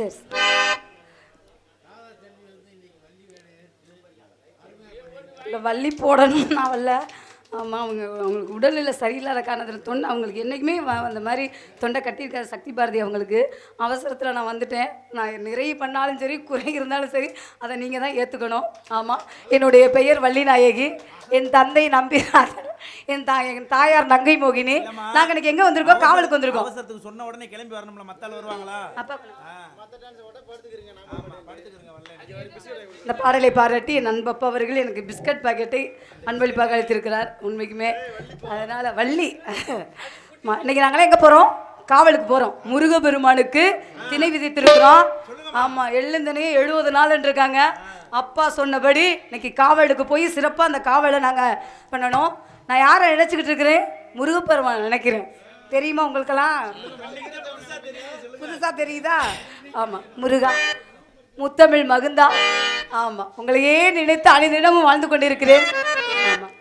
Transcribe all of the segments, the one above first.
சரி இல்லை வள்ளி போடணும் நான் வரல ஆமாம் அவங்க அவங்களுக்கு உடல்நிலை சரியில்லாத காரணத்தில் தொண்டை அவங்களுக்கு என்றைக்குமே அந்த மாதிரி தொண்டை கட்டியிருக்காது சக்தி பாரதி அவங்களுக்கு. அவசரத்தில் நான் வந்துட்டேன். நான் நிறைய பண்ணாலும் சரி குறை இருந்தாலும் சரி அதை நீங்கள் தான் ஏற்றுக்கணும் ஆமாம் என்னுடைய பெயர் வள்ளி நாயகி. என் தந்தை நம்பிராஜன் என் தாய் என் தாயார் நங்கை மோகினி. நாங்கள் இன்னைக்கு எங்கே வந்திருக்கோம்? காவலுக்கு வந்திருக்கோம். அவசரத்துக்கு சொன்ன உடனே கிளம்பி வரணும்ல மத்தாள் வருவாங்களா? அப்பா இந்த பாடலை பாராட்டி என் நண்பப்பா அவர்கள் எனக்கு பிஸ்கட் பாக்கெட்டை அன்பளிப்பாக அளித்திருக்கிறார் உண்மைக்குமே. அதனால் வள்ளி இன்னைக்கு நாங்களே எங்கே போகிறோம் காவலுக்கு போகிறோம் முருகபெருமானுக்கு திணை விதித்திருக்கிறோம். ஆமாம் எழுந்தனையே எழுபது நாள் இருக்காங்க அப்பா சொன்னபடி இன்னைக்கு காவலுக்கு போய் சிறப்பாக அந்த காவலை நாங்கள் பண்ணணும். நான் யாரை நினச்சிக்கிட்டு இருக்கிறேன்? முருகப்பெருமான் நினைக்கிறேன். தெரியுமா உங்களுக்கெல்லாம்? புதுசாக தெரியுதா? ஆமாம் முருகா. முத்தமிழ் மகுந்தா. ஆமாம் உங்களையே நினைத்து அனைதினமும் வாழ்ந்து கொண்டிருக்கிறேன். ஆமாம்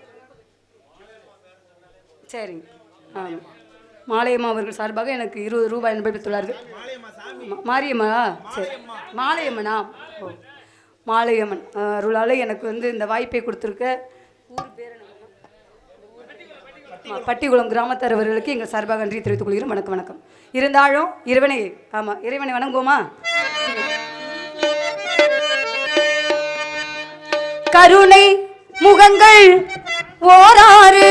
சரிங்க. ஆமாம் மாலையம்மா அவர்கள் சார்பாக எனக்கு இருபது ரூபாய் அனுபவித்துள்ளார்கள் மா- மாரியம்மா? சரி. மாலையம்மனா? ஓ. மாலையம்மன். அருளால் எனக்கு வந்து இந்த வாய்ப்பை கொடுத்துருக்க ஊர் பேர் பட்டிக்குளம் கிராமத்தார் அவர்களுக்கு எங்கள் சார்பாக நன்றி தெரிவித்துக் கொள்கிறோம் வணக்கம் வணக்கம். இருந்தாலும் இறைவனை ஆமாம் இறைவனை வணங்குவோமா? கருணை முகங்கள் ஓராறு.